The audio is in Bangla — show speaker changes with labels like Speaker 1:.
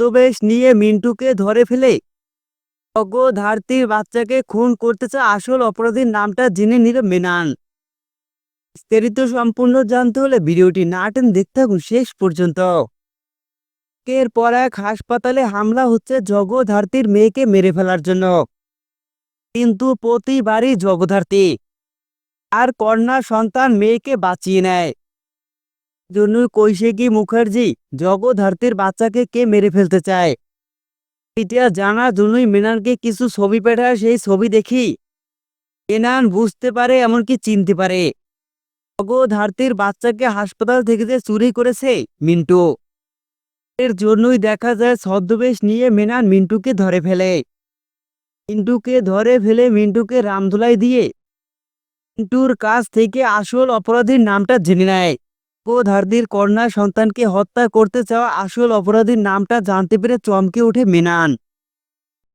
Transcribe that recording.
Speaker 1: ছদ্মবেশ নিয়ে মিন্টুকে ধরে ফেলে। অগধার্তির বাচ্চাকে খুন করতে চা আসল অপরাধীর নামটা জেনে নিল মেনান। বিস্তারিত সম্পূর্ণ জানতে হলে ভিডিওটি নাটেন দেখতে থাকুন শেষ পর্যন্ত। এর পর এক হাসপাতালে হামলা হচ্ছে জগধার্তির মেয়েকে মেরে ফেলার জন্য। কিন্তু প্রতিবারই জগধার্তি আর কন্যা সন্তান মেয়েকে বাঁচিয়ে নেয়। জন্যই কৈশিকী মুখার্জি জগধার্তির বাচ্চাকে কে মেরে ফেলতে চায়? এটা জানার জন্যই মেনানকে কিছু ছবি পাঠায় সেই ছবি দেখি। মেনান বুঝতে পারে, এমনকি চিনতে পারে। জগধার্তির বাচ্চাকে হাসপাতাল থেকে যে চুরি করেছে, মিন্টু। এর জন্যই দেখা যায় ছদ্মবেশ নিয়ে মেনান মিন্টুকে ধরে ফেলে। মিন্টুকে ধরে ফেলে মিন্টুকে রামধুলাই দিয়ে। মিন্টুর কাছ থেকে আসল অপরাধীর নামটা জেনে নেয়। গোধার্দির কন্যা সন্তানকে হত্যা করতে চাওয়া আসল অপরাধীর নামটা জানতে পেরে চমকে ওঠে মেনান।